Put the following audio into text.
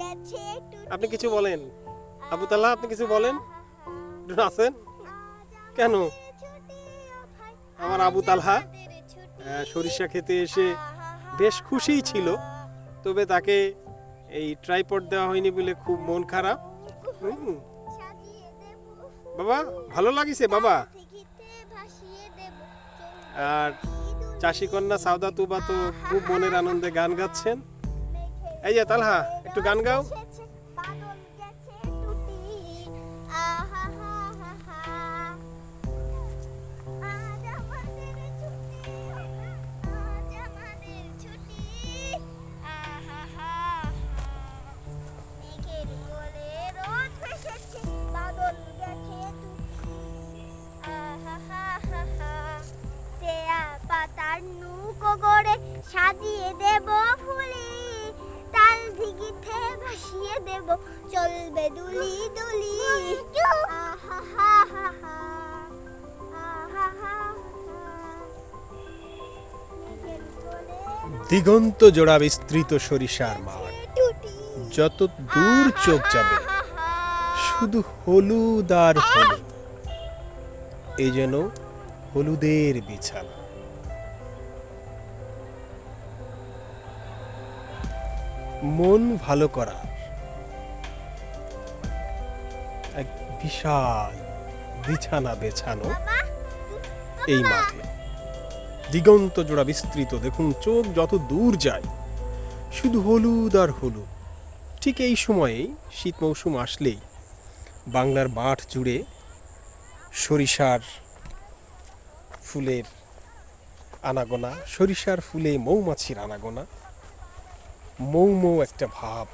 গেছে আপনি কিছু বলেন। আবু তাল্লাহ, আপনি কিছু বলেন? আছেন কেন? আমার আবু তালহা সরিষা খেতে এসে বেশ খুশিই ছিল, তবে তাকে এই ট্রাইপড দেওয়া হয়নি বলে খুব মন খারাপ। বাবা, ভালো লাগিছে, বাবা। আর চাষি কন্যা সাউদা তুবা তো খুব মনের আনন্দে গান গাচ্ছেন। এই যে তালহা একটু গান গাও। পাতার ভাসিয়ে চলবে দুলি দুলি। দিগন্ত জোড়া বিস্তৃত সরিষার মাঠ। যত দূর চোখ যাবে শুধু হলুদ আর হলুদ। এই যেন হলুদের বিছানা। মন ভালো করা এক বিশাল বিছানা বেছানো এই মাঠে। দিগন্ত জোড়া বিস্তৃত দেখুন চোখ যত দূর যায় শুধু হলুদ আর হলুদ। ঠিক এই সময়েই শীত মৌসুম আসলেই বাংলার মাঠ জুড়ে সরিষার ফুলের আনাগোনা সরিষার ফুলে মৌমাছির আনাগোনা মৌ মৌ একটা ভাব।